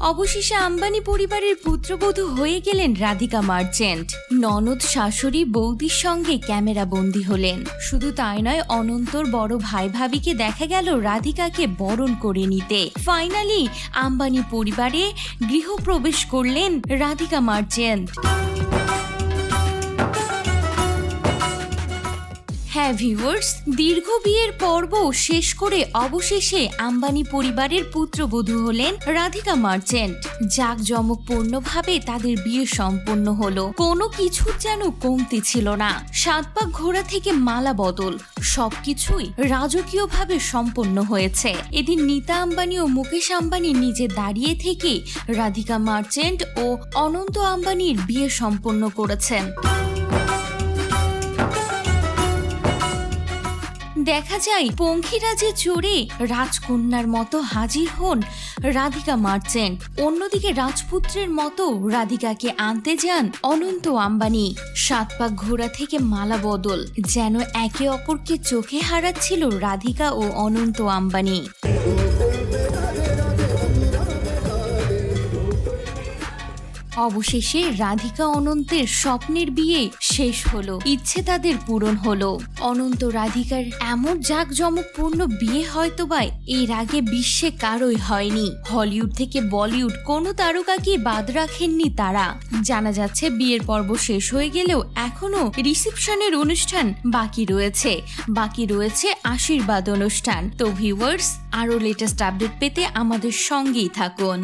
অবশেষে আম্বানি পরিবারের পুত্রবধূ হয়ে গেলেন রাধিকা মার্চেন্ট। ননদ শাশুড়ি বৌদির সঙ্গে ক্যামেরা বন্দী হলেন। শুধু তাই নয়, অনন্তর বড় ভাই ভাবিকে দেখা গেল রাধিকাকে বরণ করে নিতে। ফাইনালি আম্বানি পরিবারে গৃহপ্রবেশ করলেন রাধিকা মার্চেন্ট। হ্যাঁ ভিউয়ার্স দীর্ঘ বিয়ের পর্ব শেষ করে অবশেষে আম্বানি পরিবারের পুত্রবধূ হলেন রাধিকা মার্চেন্ট। জাঁকজমকপূর্ণভাবে তাদের বিয়ে সম্পন্ন হলো। কোনো কিছুর যেন কমতি ছিল না। সাত পাক ঘোড়া থেকে মালা বদল। সবকিছুই রাজকীয়ভাবে সম্পন্ন হয়েছে। এদিন নীতা আম্বানি ও মুকেশ আম্বানি নিজে দাঁড়িয়ে থেকে রাধিকা মার্চেন্ট ও অনন্ত আম্বানির বিয়ে সম্পন্ন করেছেন। দেখা যায় পঙ্খিরাজে চড়ে রাজকন্যার মতো হাজির হন, রাধিকা মার্চেন্ট অন্যদিকে রাজপুত্রের মতো রাধিকাকে আনতে যান অনন্ত আম্বানি। সাত পাক ঘোড়া থেকে মালা বদল, যেন একে অপরকে চোখে হারাচ্ছিল রাধিকা ও অনন্ত আম্বানি। অবশেষে রাধিকা অনন্তের স্বপ্নের বিয়ে শেষ হলো, ইচ্ছে তাদের পূরণ হলো। অনন্ত রাধিকার এমন জাঁকজমকপূর্ণ বিয়ে হয়তো বা এর আগে বিশ্বে কারোই হয়নি। হলিউড থেকে বলিউড কোনো তারকাকে বাদ রাখেননি তারা। জানা যাচ্ছে বিয়ের পর্ব শেষ হয়ে গেলেও এখনও রিসেপশনের অনুষ্ঠান বাকি রয়েছে। বাকি রয়েছে আশীর্বাদ অনুষ্ঠান। তো ভিউয়ার্স আরও লেটেস্ট আপডেট পেতে আমাদের সঙ্গেই থাকুন।